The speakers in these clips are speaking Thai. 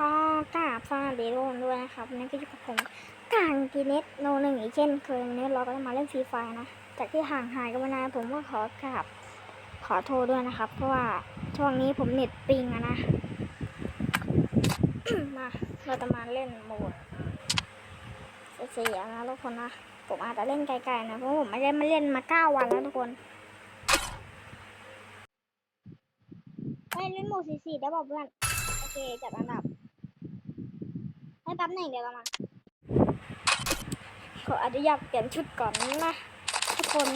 ก็กราบสวัสดีทุกคนด้วยนะครับนี่ก็อยู่กับผมกางกีเน็ตโนหนึ่งอีกเช่นเคยวันนี้เราก็จะมาเล่นฟรีไฟนะ จากที่ห่างหายกันมานานผมก็ขอกราบขอโทษด้วยนะครับ เพราะว่าช่วงนี้ผมเน็ตปิงอะนะ มาเราจะมาเล่นโหมดเสียนะทุกคนนะผมอาจจะเล่นไกลๆนะเพราะผมไม่ได้มาเล่นมาเก้าวันแล้วทุกคนไปเล่นโหมดสี่ๆได้บอกเพื่อนโอเคจัดอันดับ ให้แป๊บหนึ่งเดี๋ยวเรามาขออนุญาตเปลี่ยนชุดก่อนนะทุกคน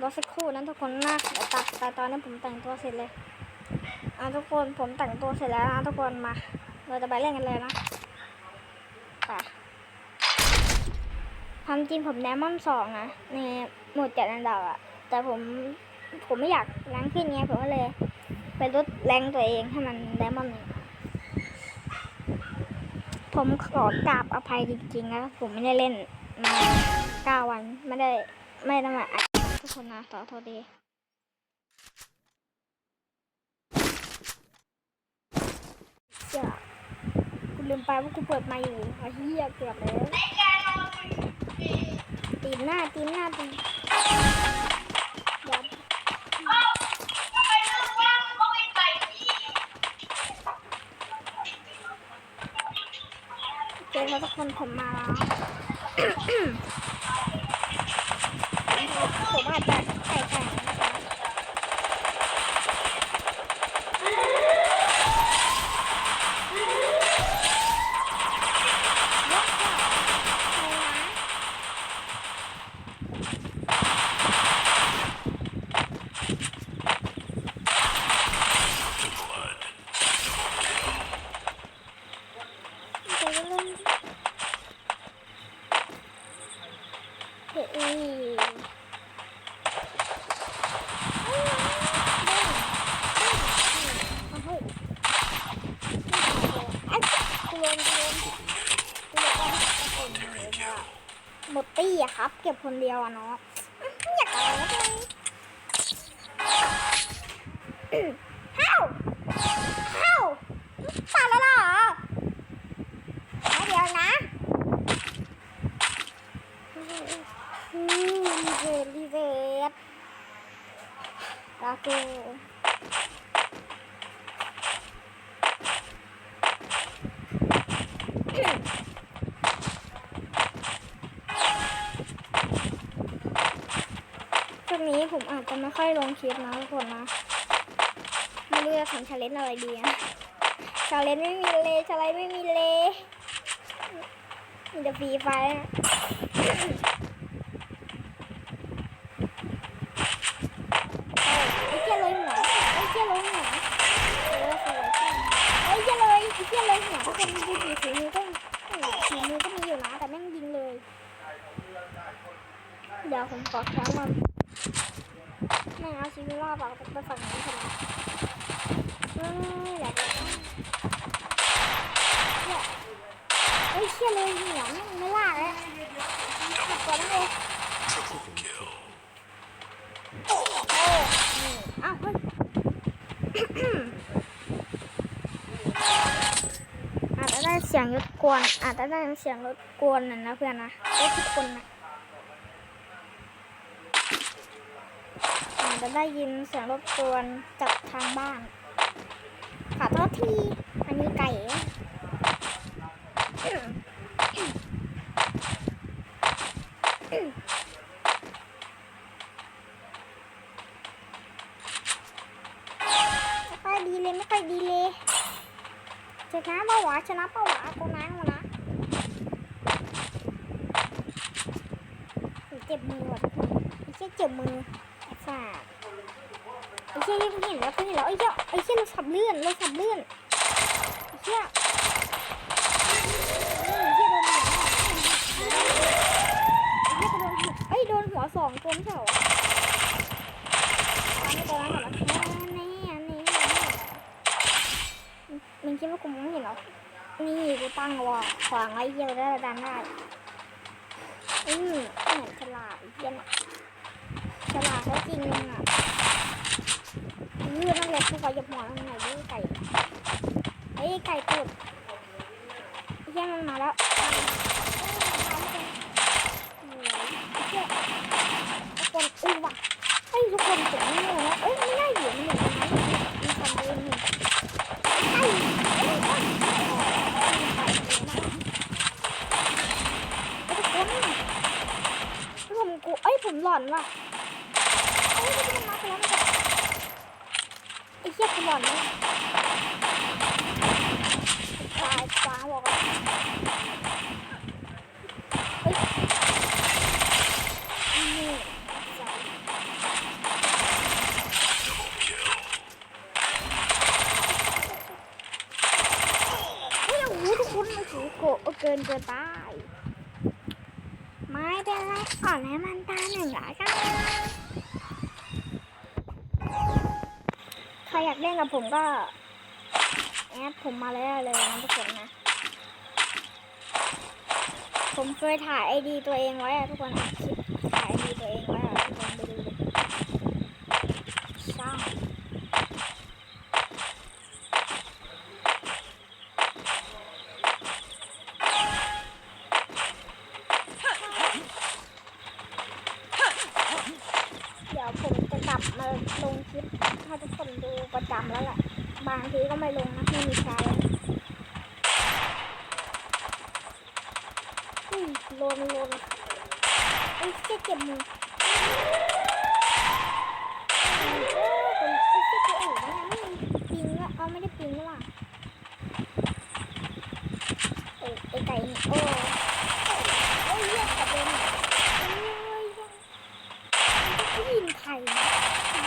รอสักครู่นะทุกคนนะเดี๋ยวตัดแต่ตอนนี้ผมแต่งตัวเสร็จเลยอะทุกคนผมแต่งตัวเสร็จแล้วนะทุกคนมา เราจะไปเล่นกันเลยนะไปความจริงผมแดมอนสองนะในหมดจัดอันดับอะแต่ผมผมไม่อยากแรงขึ้นไงผมก็เลย ไปลดแรงตัวเองให้มันไดมอนด์หนึ่ง ผมขอกราบอภัยจริงๆนะผมไม่ได้เล่นมาเก้าวันไม่ได้ไม่ได้มาอัดทุกคนนะขอโทษดีเจ้ากูลืมไปว่ากูเปิดมาอยู่ไอ้เหี้ยเกือบแล้วตีหน้าตีหน้าตีนยับ แล้วทุกคนผมมาแล้วผมอาจจะไก่ไก่นะคะยกค่ะใครนะเดี๋ยวเล่นเฮ้ย เอาเฮ้ยไอ้กูโดนกูโดนกูโดนคนเดียว หมดตี้อะครับ เก็บคนเดียวอะเนาะอยากเอาเลยฮ้าวฮ้าวตายแล้วเหรอเดี๋ยวนะรีเวทรีเวทโอเคช่วงนี้ ผมไม่ค่อยลงคลิปนะทุกคนนะไม่รู้จะทำชาเลนจ์อะไรดีนะชาเลนจ์ไม่มีเลยชาเลนจ์ไม่มีเลยมีแต่ฟรีไฟนะไอ้เจเลยหัวไอ้เจเลยหัวเอยไอ้เจเลยไอ้เจเลยหัวทุกคนดูดิฝีมือก็ฝีมือก็มีอยู่นะแต่แม่งยิงเลยเดี๋ยวผมขอแคมมันไม่ เอาชีวิตรอดหรอกไปฝั่งนี้นเถอะนะเฮ้ยอยากจะเนี่ยเฮ้ยเชี่ยเลยเหนียวไม่ไม่ลากแล้วขับตัวนั่นเลยโอ้นี่อ้าวเฮ้ยอาจจะได้เสียงรบกวนอาจจะได้เสียงรบกวนนะนะเพื่อนนะได้ทุกคนนะ อา จะได้ยินเสียงรบกวนจากทางบ้านขอโทษทีอันนี้ไก่ไม่ค่อยดีเลยไม่ค่อยดีเลยชนะปะวะชนะปะวะตรงนั้นวะนะเจ็บมือว่ะทุกคนไม่ใช่เจ็บมือไอ้ฝากไอ้ เชี่ยที่เห็นแล้วเห็นแล้วไอ้เชี่ยไอ้เชี่ยเราสับเลื่อนเราสับเลื่อนไอ้เชี่ยไอ้โดนหัวไอ้เชี่ยโดนหัวไอ้ยโดนหัวสองตัวไม่ใช่เหรอไม่ตัวนั้นหรอนี่นี่มึงคิดว่ากูมองเห็นหรอนี่กูตั้งว่าขวางไอ้เหี้ยได้ดันได้อืมเหมือนฉลาดเหี้ยนฉลาดเขาจริงมึง อะยืดนั่นแหละกูขอหยับหัวมันหน่อยดิไก่ไอ้ยไก่ตูดมาแล้วทุกคนอุ้ว่ะเฮ้ยทุกคนผมไม่รู้นะเอ้ยไม่ได้อยู่มันอยู่ตรงนั้นมีคนเดินอยู่ใช่เอ้ยเอ้ยทุกคนผมกูเอ้ยผมหลอนว่ะเอ้ยมันมาแล้วมัน จะไอ้เหี้ยกูหลอนเลยตายฟ้าบอกว่าเฮ้ยนี่ใจเฮ้ยโอ้โหทุกคนโอ้โหโกะเกินเกินไปไม่เป็นไรก่อนให้มันตาหนึ่งละกันใค รอยากเล่นกับผมก็แอดผมมาแล้วเลยนะทุกคนนะ ผมเคยถ่ายไอดีตัวเองไว้อะทุกคนคลิปถ่ายไอดีตัวเองไว้อะทุกคนไปดูเลยช่างเดี๋ยวผมจะกลับมาลงคลิปให้ทุกคนดูประจำแล้วแหละ บางทีก็ไม่ลงนะไม่มีใครอุ้ยโล นโลนไอ้เจ๊เจ็บมือโอ้คนไอ้เจ๊ตัวอื่นนะไม่มีปิงละเอาไม่ได้ปิงละเอ้ยไอ้ไก่นี่โอ้โอ้ยเรียกกระเด็นโอ้ยไม่ยินใคร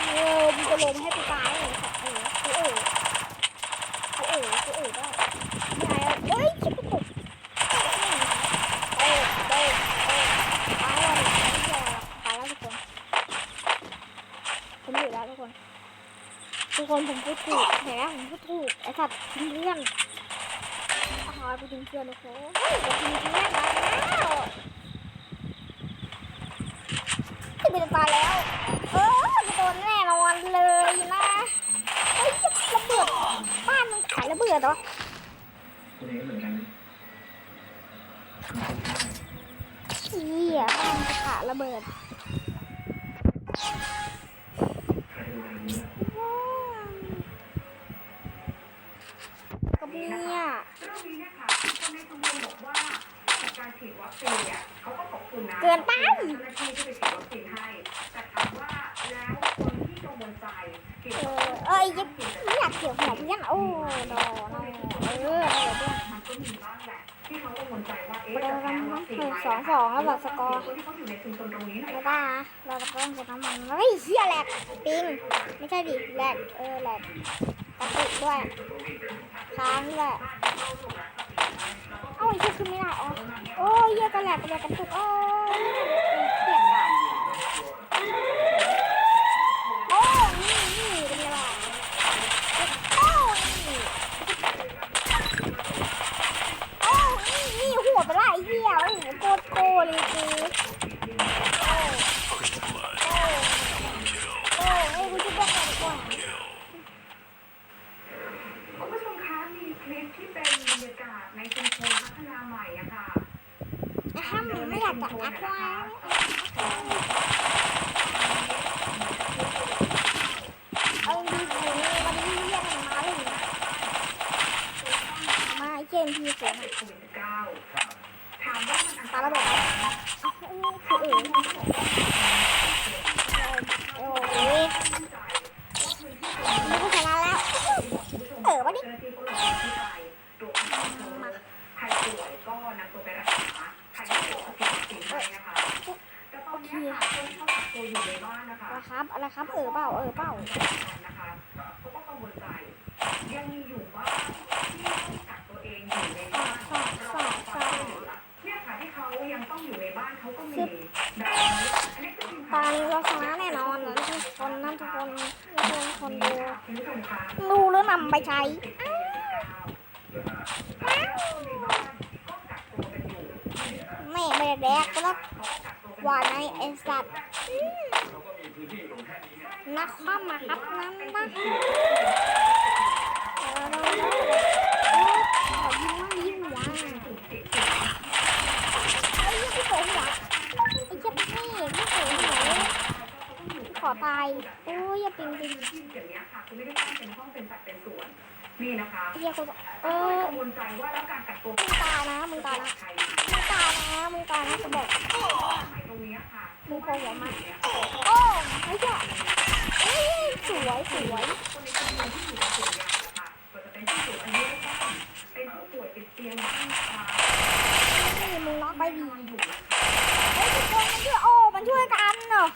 โอ้ยมันจะลงให้กูตายเลยสัตว์เออเออ กูเอ๋กูเอ๋ได้ยายเอ้ยชิบกระตุกเอ้ยเอ้ยเอ้ยตายแล้วตายแล้วทุกคนผมอยู่แล้วทุกคน ทุกคนผมพูดถูกเห็นไหมผมพูดถูกไอ้ สัตว์ทิ้งเพื่อนอ๋อไปทิ้งเพื่อนโอ้โหเฮ้ยทิ้งเพื่อนมาแล้วจะเป็นตายแล้ว เออจะโดนแน่นอนเลยนะเฮ้ยระเบิดบ้านมันขายระเบิดเหรอคุณเองเหมือนกันเหี้ยบ้านมันขายระเบิด ใครดูแลนี้ ว้าวกับ เนี่ยเรื่องนี้เนี่ยค่ะคนในชุมชนบอกว่าจากการฉีดวัคซีนเนี่ยเขาก็ขอบคุณนะเกินไปเจ้าหน้าที่ที่ไปฉีดวัคซีนให้แต่ถามว่าแล้วคนที่กังวลใจเกี่ยวเอกับอเอ้ยยังไม่อยากเกี่ยวหัวเพื่อนโอ้ดอเนาะเออเออเพื่อนมันก็มีบ้างแหละที่เขากังวลใจว่าเอ๊ะเอจะอแพ้วัคซีนไหมสองสองแล้วบอกสกอร์คนที่เขาอยู่ในชุมชนตรงนี้หน่อยไม่ได้นะเราจะต้องกดน้ำมันเฮ้ยเหี้ยแหลกปิงไม่ใช่ดิแหลกเออแหลก กระตุกด้วยค้างด้วยเอ้าไอ้เหี้ยคือไม่ได้อ๋อโอ้ยเหี้ยกระแหลกกระแหลกกระตุกโอ้ยเกลียดอะโอ้นี่นี่เป็นไงล่ะโอ้นี่โอ้นี่นี่หัวไปละไอ้เหี้ยโอ้โหโคตรโกเลยกูโอ้โอ้โอ้เอ้ยกูจะบอกอะไรก่อน คุณผู้ชมคะมีคลิปที่เป็นบรรยากาศในชุมชนพัฒนาใหม่อะค่ะ อะฮัมไม่ อยากจะอัดไว้เอาดีๆวันนี้เรียกมันมาเลยนะมาเกมพีเสียงโควิดถามว่ามันอันตาระบอกคือเอ๋โอ้ยนี่ก็ชนะแล้ว เออวะดิ เจ้าหน้าที่ก็ลงพื้นที่ไปตรวจคัดกรองใครป่วยก็นำตัวไปรักษาใครไม่ป่วยก็ฉีดวัคซีนให้นะคะแต่ตอนนี้ค่ะคนที่เขากักตัวอยู่ในบ้านนะคะ อะไร ครับอะไรครับ เออเปล่าเออเปล่านะคะเขาก็กังวลใจ ยังมีอยู่บ้างที่ต้องกักตัวเองอยู่ในบ้านรอความช่วยเหลือเนี่ยค่ะที่เขายังต้องอยู่ในบ้านเขาก็มีแบบนี้อันนี้คือทีมตอข่าวนนี้เราชนะแน่นอนนะทุกคนนั่นทุกคนทุกคนดูคุณผู้ชมคะดูแล้วนำไปใช้ติดโควิด19คนในบ้านก็กักตัวกันอยู่ไม่ไม่แดกก็แล้วเขาก็กักตัวกันว่าในไอสัตว์ นักคว่ำมาครับน้ำนักขอตาย โอ้ยอย่าปิงปิงที่อย่างนี้ค่ะคุณไม่ได้ตั้งเป็นห้องเป็นสัดเป็นสวน นี่นะคะเฮียคุณเออกังวลใจว่าแล้วการกักตัวมึงตายนะมึงตายนะมึงตายนะมึงตายนะจะบอก ไหนตรงเนี้ยค่ะมึงโผล่หัวมาโอ้ไม่ใช่เอ้ยสวยสวยนี่มึงน็อกไปดีอยู่เฮ้ยทุกคนมันช่วยโอ้มันช่วยกันเนอะ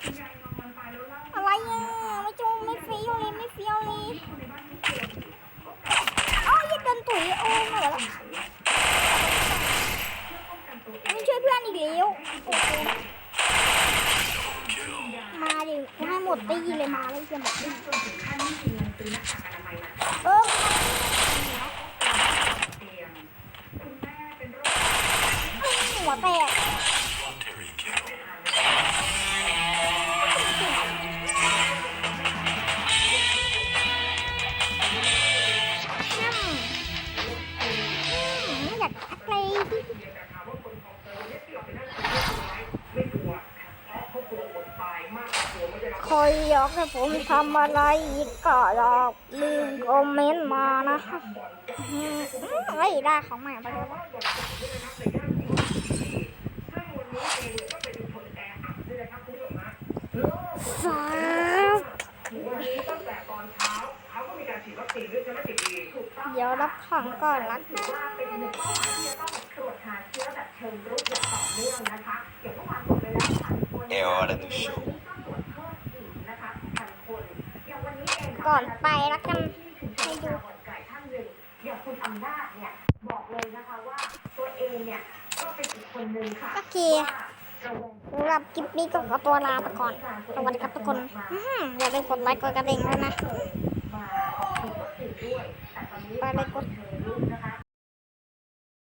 อนตายแล้วเล่าอะไรอะไม่จูไม่เฟี้ยวเลยไม่เฟี้ยวเลยคนในบ้านทุกคนอยู่ก็กลับเอ้าอย่าเดินตุ๋ยโอ้ม่เหรอไปไหนเพื่อป้องกันตัวเองไม่ช่วยเพื่อนอีกแล้วโอ้โหมาดิกูให้หม ดตีเลยมาเลยจะหมดยากจนถึงขั้นไม่มีเงินซื้อว้ากากอนามัยมาเออเตียงคุณแม่เป็นโรคหัวแตก ให้ผมทำอะไรอีกก็อยากลืมคอมเมนต์มานะคะอืมอืมเฮ้ยได้ของใหม่ไปเลยว่าบอลสองด้วยนะครับในย่านที่ว่าที่ซึ่งวันนี้เยก็เป็นคนแออัดด้วยนะรับคุณผู้ชมนะโลกสาววันนี้ตั้งก็มีการฉีดวัคซีนด้วยใช่ไหมติดดีถูกต้องเดี๋ยวรับของก่อนละเอ้อรวจหาเชื้อแบบเชิงรุกอย่างต่อเนื่องนะคะอย่างเมื่อวานตรวจไปแล้ ก่อนไปละกันให้ดูก่อนไก่ท่านหนึ่งอย่างคุณอำนาจเนี่ยบอกเลยนะคะว่าตัวเองเนี่ยก็เป็นอีกคนนึงค่ะโอเคสำหรับคลิปนี้ก็ขอตัวลาไปก่อนสวัสดีครับทุกคนอย่าลืมกดไลค์กดกระดิ่งด้วยนะ